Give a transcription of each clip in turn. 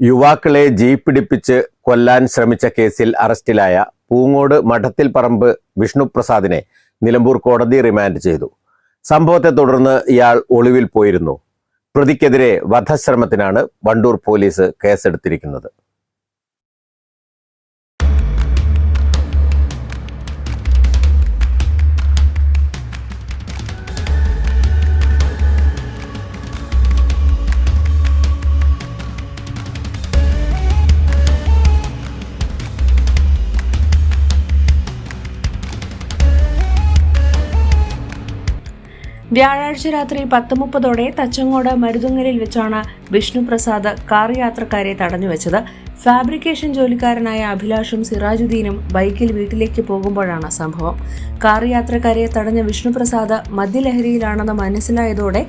യുവാക്കളെ ജീപ്പിടിപ്പിച്ച് കൊല്ലാൻ ശ്രമിച്ച കേസിൽ അറസ്റ്റിലായ പൂങ്ങോട് മഠത്തിൽ പറമ്പ് വിഷ്ണുപ്രസാദിനെ നിലമ്പൂർ കോടതി റിമാൻഡ് ചെയ്തു. സംഭവത്തെ തുടർന്ന് ഇയാൾ ഒളിവിൽ പോയിരുന്നു. പ്രതിക്കെതിരെ വധശ്രമത്തിനാണ് വണ്ടൂർ പോലീസ് കേസെടുത്തിരിക്കുന്നത്. വ്യാഴാഴ്ച രാത്രി പത്ത് മുപ്പതോടെ തച്ചങ്ങോട് മരുതുങ്ങലിൽ വെച്ചാണ് വിഷ്ണുപ്രസാദ് കാർ യാത്രക്കാരെ തടഞ്ഞുവെച്ചത്. ഫാബ്രിക്കേഷൻ ജോലിക്കാരനായ അഭിലാഷും സിറാജുദ്ദീനും ബൈക്കിൽ വീട്ടിലേക്ക് പോകുമ്പോഴാണ് സംഭവം. കാർ യാത്രക്കാരെ തടഞ്ഞ വിഷ്ണുപ്രസാദ് മദ്യലഹരിയിലാണെന്ന് മനസ്സിലായതോടെ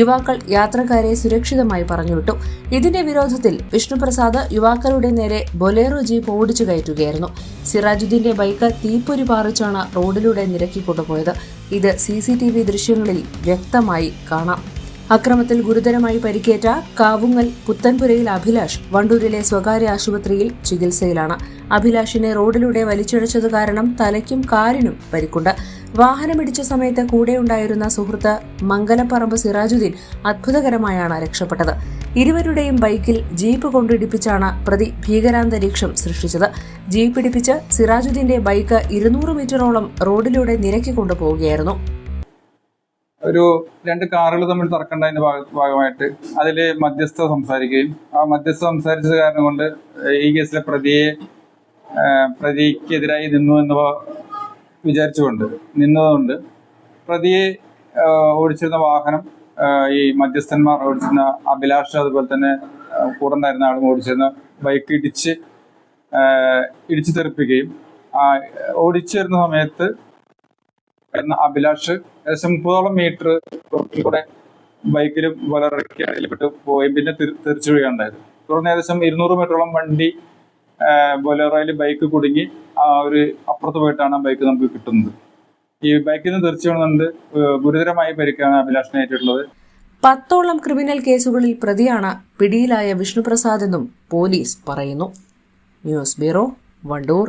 യുവാക്കൾ യാത്രക്കാരെ സുരക്ഷിതമായി പറഞ്ഞുവിട്ടു. ഇതിന്റെ വിരോധത്തിൽ വിഷ്ണുപ്രസാദ് യുവാക്കളുടെ നേരെ ബൊലേറോ ജീപ്പ് ഓടിച്ചു കയറ്റുകയായിരുന്നു. സിറാജുദ്ദീന്റെ ബൈക്ക് തീപ്പൊരി പാറിച്ചാണ് റോഡിലൂടെ നിരക്കി കൊണ്ടുപോയത് ഇത് സി ദൃശ്യങ്ങളിൽ വ്യക്തമായി കാണാം. അക്രമത്തിൽ ഗുരുതരമായി പരിക്കേറ്റ കാവുങ്ങൽ പുത്തൻപുരയിൽ അഭിലാഷ് വണ്ടൂരിലെ സ്വകാര്യ ആശുപത്രിയിൽ ചികിത്സയിലാണ്. അഭിലാഷിനെ റോഡിലൂടെ വലിച്ചിഴച്ചത് കാരണം തലയ്ക്കും കാലിനും പരിക്കുണ്ട്. വാഹനമിടിച്ച സമയത്ത് കൂടെയുണ്ടായിരുന്ന സുഹൃത്ത് മംഗലപ്പറമ്പ് സിറാജുദ്ദീൻ അത്ഭുതകരമായാണ് രക്ഷപ്പെട്ടത്. ഇരുവരുടെയും ബൈക്കിൽ ജീപ്പ് കൊണ്ടിടിപ്പിച്ചാണ് പ്രതി ഭീകരാന്തരീക്ഷം സൃഷ്ടിച്ചത്. ജീപ്പ് ഇടിപ്പിച്ച് സിറാജുദ്ദീന്റെ ബൈക്ക് ഇരുന്നൂറ് മീറ്ററോളം റോഡിലൂടെ നിരക്കി കൊണ്ടുപോവുകയായിരുന്നു. ഒരു രണ്ട് കാറുകൾ തമ്മിൽ തർക്കണ്ടതിന്റെ ഭാഗ- ഭാഗമായിട്ട്. അതിൽ മധ്യസ്ഥ സംസാരിക്കുകയും ആ മധ്യസ്ഥ സംസാരിച്ചത് കാരണം കൊണ്ട് ഈ കേസിലെ പ്രതിയെ പ്രതിക്കെതിരായി നിന്നു എന്ന് വിചാരിച്ചുകൊണ്ട് നിന്നതുകൊണ്ട് പ്രതിയെ ഓടിച്ചിരുന്ന വാഹനം ഈ മധ്യസ്ഥന്മാർ ഓടിച്ചിരുന്ന അഭിലാഷ് അതുപോലെ തന്നെ കൂടെ ഉണ്ടായിരുന്ന ആളും ഓടിച്ചിരുന്ന ബൈക്ക് ഇടിച്ച് ഇടിച്ചു തെറിപ്പിക്കുകയും ഓടിച്ചിരുന്ന സമയത്ത് അഭിലാഷ് ഏകദേശം മുപ്പതോളം മീറ്റർ കൂടെ ബൈക്കിൽ വലറക്കി അടിയിൽപ്പെട്ട് പോയി. പിന്നെ തിരിച്ചു വീഴുകയുണ്ടായത് തുടർന്ന് ഏകദേശം ഇരുന്നൂറ് മീറ്ററോളം വണ്ടി ബൊലേറോയിൽ ബൈക്ക് കുടുങ്ങി. ആ ഒരു അപ്പുറത്ത് പോയിട്ടാണ് ബൈക്ക് നമുക്ക് കിട്ടുന്നത്. ഈ ബൈക്കിൽ നിന്ന് തിരിച്ചു വീണുന്നുണ്ട് ഗുരുതരമായ പരിക്കാണ് അഭിലാഷനായിട്ടുള്ളത് പത്തോളം ക്രിമിനൽ കേസുകളിൽ പ്രതിയാണ് പിടിയിലായ വിഷ്ണുപ്രസാദ് എന്നും പോലീസ് പറയുന്നു. News bureau Wandoor.